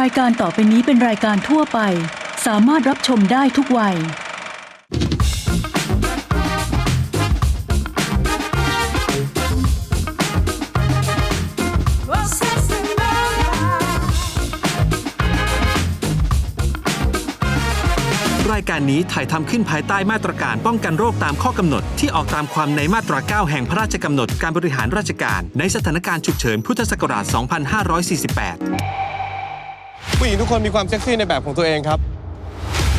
รายการต่อไปนี้เป็นรายการทั่วไป สามารถรับชมได้ทุกวัย รายการนี้ถ่ายทำขึ้นภายใต้มาตรการป้องกันโรคตามข้อกำหนด ที่ออกตามความในมาตรา 9 แห่งพระราชกำหนดการบริหารราชการ ในสถานการณ์ฉุกเฉินพุทธศักราช 2548 ผู้หญิงทุกคนมีความเซ็กซี่ในแบบของตัวเองครับ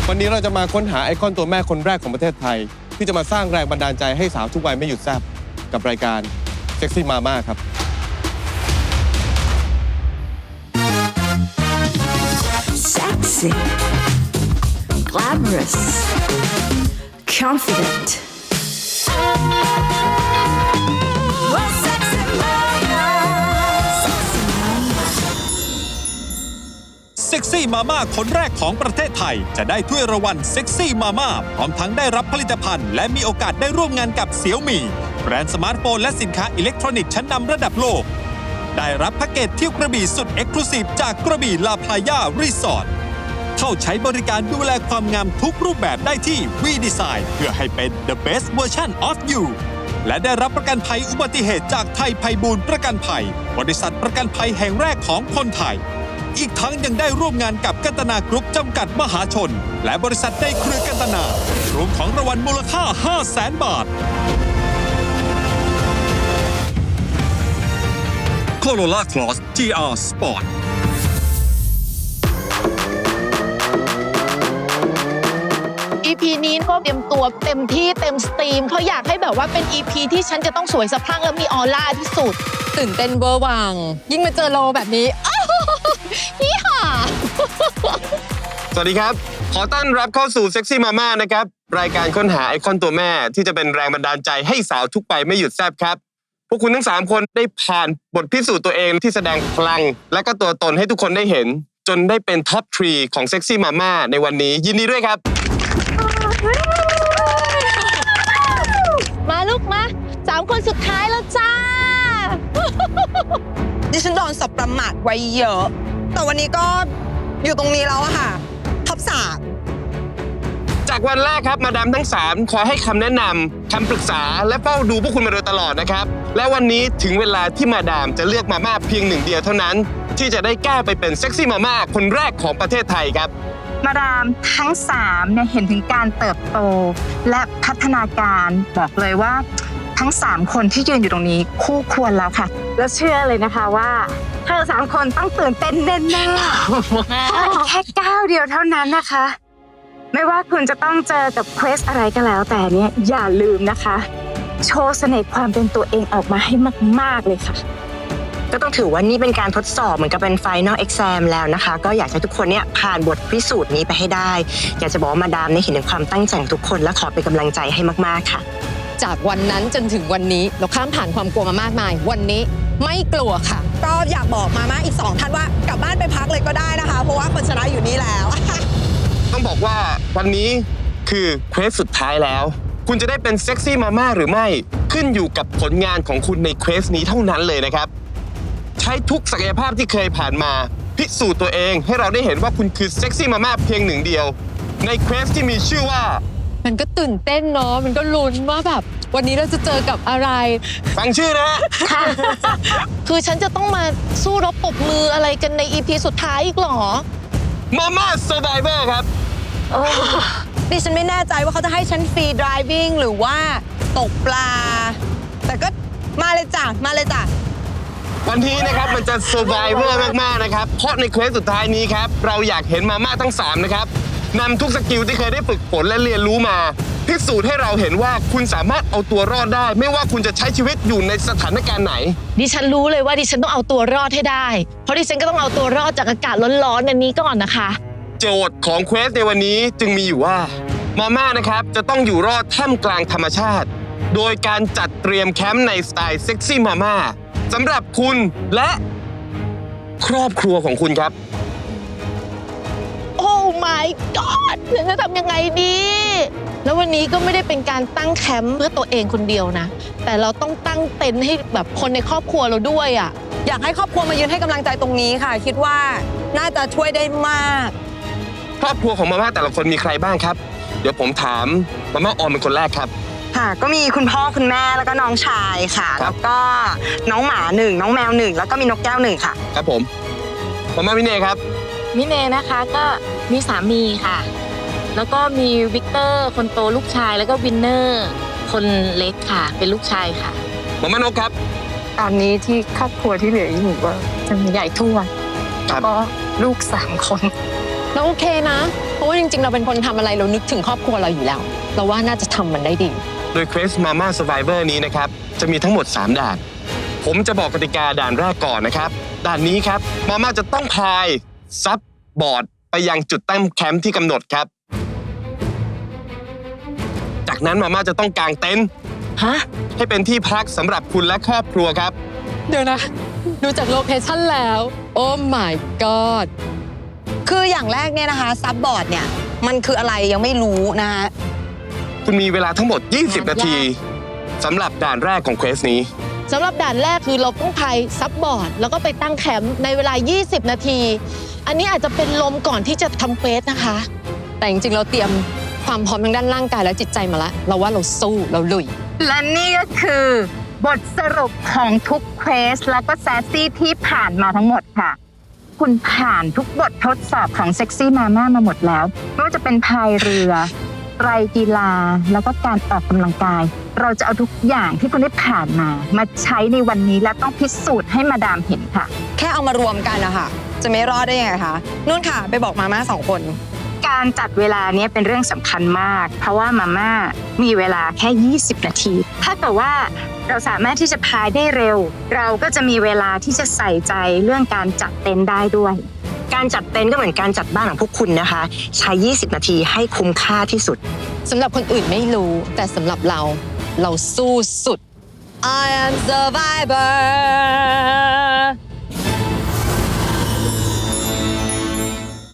วันนี้เราจะมาค้นหาไอคอนตัวแม่คนแรกของประเทศไทย ที่จะมาสร้างแรงบันดาลใจให้สาวทุกวัยไม่หยุดแซบกับรายการเซ็กซี่มาม่าครับ Sexy, glamorous, confident. ซ็กซี่มาม่าคนแรกของประเทศไทย จะได้ถ้วยรางวัลเซ็กซี่มาม่าพร้อมทั้งได้รับผลิตภัณฑ์ และมีโอกาสได้ร่วมงานกับเสี่ยวมี่แบรนด์สมาร์ทโฟนและสินค้าอิเล็กทรอนิกส์ชั้นนำระดับโลก ได้รับแพ็กเกจเที่ยวกระบี่สุดเอ็กซ์คลูซีฟจากกระบี่ลาพลายารีสอร์ทเข้าใช้บริการดูแลความงามทุกรูปแบบได้ที่ V Design เพื่อให้เป็น the best version of you และได้รับประกันภัยอุบัติเหตุจากไทยภัยบูลประกันภัย บริษัทประกันภัยแห่งแรกของคนไทย อีกทั้งยังได้ร่วมงานกับกันตนากรุ๊ปจำกัดมหาชน และบริษัทในเครือกันตนารวมของรางวัลมูลค่า 5 0 0แสนบาท Corolla Cross GR Sport EP นี้ก็เตรียมตัวเต็มที่เต็มสตรีมเขาอยากให้แบบว่าเป็น EP ที่ฉันจะต้องสวยสะพรั่งและมีออร่าที่สุด ตื่นเต้นเวอร์วัง ยิ่งมาเจอโลแบบนี้อ้าวนี่ค่ะ สวัสดีครับ ขอต้อนรับเข้าสู่เซ็กซี่มาม่านะครับ รายการค้นหาไอคอนตัวแม่ที่จะเป็นแรงบันดาลใจให้สาวทุกไปไม่หยุดแซบครับ พวกคุณทั้ง 3 คนได้ผ่านบทพิสูจน์ตัวเองที่แสดงพลัง และก็ตัวตนให้ทุกคนได้เห็น จนได้เป็นท็อปทรีของเซ็กซี่มาม่าในวันนี้ ยินดีด้วยครับ มาลูกมาสามคนสุดท้ายแล้วจ้า ดิฉันโดนสบประมาทไว้เยอะ แต่วันนี้ก็ อยู่ตรงนี้แล้วอะค่ะท็อปสามจากวันแรกครับมาดามทั้ง 3 ขอให้คำแนะนำคำปรึกษาและเฝ้าดูพวกคุณมาโดยตลอดนะครับ และวันนี้ถึงเวลาที่มาดามจะเลือกมาม่าเพียงหนึ่งเดียวเท่านั้น ที่จะได้ก้าวไปเป็นเซ็กซี่มาม่าคนแรกของประเทศไทยครับ มาดามทั้ง3เนี่ยเห็นถึงการเติบโต และพัฒนาการบอกเลยว่า ทั้ง 3 คนที่ยืนอยู่ตรงนี้คู่ควรแล้วค่ะ แล้วเชื่อเลยนะคะว่า เธอสามคนต้องตื่นเต้นแน่ๆแค่ก้าวเดียวเท่านั้นนะคะ ไม่ว่าคุณจะต้องเจอกับเควสอะไรก็แล้ว แต่เนี่ยอย่าลืมนะคะ โชว์เสน่ห์ความเป็นตัวเองออกมาให้มาก ๆเลยค่ะ ก็ต้องถือว่านี่เป็นการทดสอบเหมือนกับเป็น Final Exam แล้วนะคะ ก็อยากให้ทุกคนเนี่ยผ่านบทพิสูจน์นี้ไปให้ได้ อยากจะบอกว่ามาดามเนี่ยเห็นถึงความตั้งใจของทุกคนและขอเป็นกำลังใจให้มากๆค่ะ จากวันนั้นจนถึงวันนี้เราข้ามผ่านความกลัวมามากมาย วันนี้ ไม่กลัวค่ะ ก็อยากบอกมาม่าอีก2ท่านว่ากลับบ้านไปพักเลยก็ได้นะคะ เพราะว่าคนชนะอยู่นี่แล้ว ต้องบอกว่าวันนี้คือเควสสุดท้ายแล้ว คุณจะได้เป็นเซ็กซี่มาม่าหรือไม่ขึ้นอยู่กับผลงานของคุณในเควสนี้เท่านั้นเลยนะครับ ใช้ทุกศักยภาพที่เคยผ่านมา พิสูจน์ตัวเองให้เราได้เห็นว่าคุณคือเซ็กซี่มาม่าเพียงหนึ่งเดียว ในเควสที่มีชื่อว่า มันก็ตื่นเต้นเนาะมันก็ลุ้นว่าแบบ วันนี้เราจะเจอกับอะไร ฟังชื่อนะฮะ คือฉันจะต้องมาสู้รบปรบมืออะไรกันใน EP สุดท้ายอีกเหรอ มาม่าเซอร์ไ v เ r ครับ ดิฉันไม่แน่ใจว่าเขาจะให้ฉันฟรีด r i v i n g หรือว่าตกปลา แต่ก็มาเลยจ้ะ มาเลยจ้ะ วันนี้นะครับมันจะเซอร์ไ v เ r มาก ๆ นะครับ เพราะในเควสสุดท้ายนี้ครับ เราอยากเห็นมาม่าทั้ง 3 นะครับ นำทุกสกิลที่เคยได้ฝึกฝนและเรียนรู้มา พิสูจน์ให้เราเห็นว่าคุณสามารถเอาตัวรอดได้ ไม่ว่าคุณจะใช้ชีวิตอยู่ในสถานการณ์ไหน ดิฉันรู้เลยว่าดิฉันต้องเอาตัวรอดให้ได้ เพราะดิฉันก็ต้องเอาตัวรอดจากอากาศร้อนๆอันนี้ก่อนนะคะ โจทย์ของเควสในวันนี้จึงมีอยู่ว่า มาม่านะครับจะต้องอยู่รอดท่ามกลางธรรมชาติ โดยการจัดเตรียมแคมป์ในสไตล์เซ็กซี่มาม่าสำหรับคุณและครอบครัวของคุณครับโอ้ my god ฉันจะทำยังไงดี แล้ววันนี้ก็ไม่ได้เป็นการตั้งแคมป์เพื่อตัวเองคนเดียวนะ แต่เราต้องตั้งเต็นท์ให้แบบคนในครอบครัวเราด้วยอะ่ะ อยากให้ครอบครัวมายืนให้กำลังใจตรงนี้ค่ะ คิดว่าน่าจะช่วยได้มาก ครอบครัวของมาม่าแต่ละคนมีใครบ้างครับ เดี๋ยวผมถามมาม่าออมเป็นคนแรกครับ ค่ะ ก็มีคุณพ่อคุณแม่แล้วก็น้องชายค่ะ ครับ แล้วก็น้องหมาหนึ่งน้องแมวหนึ่งแล้วก็มีนกแก้วหนึ่งค่ะ ครับผมมาม่าวินัยครับ มิเนนะคะก็ มีสามีค่ะ แล้วก็มีวิกเตอร์คนโตลูกชายแล้วก็วินเนอร์คนเล็กค่ะ เป็นลูกชายค่ะ มาม่านกครับ ตอนนี้ที่ครอบครัวที่เหลืออยู่ก็จะมีใหญ่ทวดครับก็ลูกสามคน เราโอเคนะ เพราะว่าจริง ๆ เราเป็นคนทำอะไรเรานึกถึงครอบครัวเราอยู่แล้ว เราว่าน่าจะทำมันได้ดี โดย Quest Mama Survivor นี้นะครับ จะมีทั้งหมด 3 ด่าน ผมจะบอกกติกาด่านแรกก่อนนะครับ ด่านนี้ครับมาม่าจะต้องพายซับบอร์ด ไปยังจุดตั้งแคมป์ที่กำหนดครับ จากนั้นมาม่าจะต้องกางเต็นท์ฮะ ให้เป็นที่พักสำหรับคุณและครอบครัวครับ เดี๋ยวนะ ดูจากโลเคชั่นแล้ว โอ้ my god คืออย่างแรกเนี่ยนะคะซับบอร์ดเนี่ย มันคืออะไรยังไม่รู้นะคะคุณมีเวลาทั้งหมด 20 นาทีสำหรับด่านแรกของ Quest นี้ สำหรับด่านแรกคือเราต้องพายซับบอร์ด แล้วก็ไปตั้งแคมป์ในเวลา 20 นาที อันนี้อาจจะเป็นลมก่อนที่จะทำเฟสนะคะ แต่จริงๆ เราเตรียมความพร้อมทางด้านร่างกายและจิตใจมาแล้วเราว่าเราสู้เราลุย และนี่ก็คือบทสรุปของทุกเควสแล้วก็แซสซี่ที่ผ่านมาทั้งหมดค่ะ คุณผ่านทุกบททดสอบของเซ็กซี่มาม่ามาหมดแล้วไม่ว่าจะเป็นพายเรือไตรกีฬาแล้วก็การออกกำลังกาย เราจะเอาทุกอย่างที่คุณได้ผ่านมา มาใช้ในวันนี้และต้องพิสูจน์ให้มาดามเห็นค่ะ แค่เอามารวมกันนะคะ จะไม่รอดได้ยังไงคะนุ่นค่ะ ไปบอกมาม่าสองคน การจัดเวลาเนี้ยเป็นเรื่องสำคัญมาก เพราะว่ามาม่ามีเวลาแค่ 20 นาที ถ้าเกิดว่าเราสามารถที่จะพายได้เร็ว เราก็จะมีเวลาที่จะใส่ใจเรื่องการจัดเต็นท์ได้ด้วย การจัดเต็นท์ก็เหมือนการจัดบ้านของพวกคุณนะคะ ใช้ 20 นาทีให้คุ้มค่าที่สุด สำหรับคนอื่นไม่รู้ แต่สำหรับเราเราสู้สุด I am survivor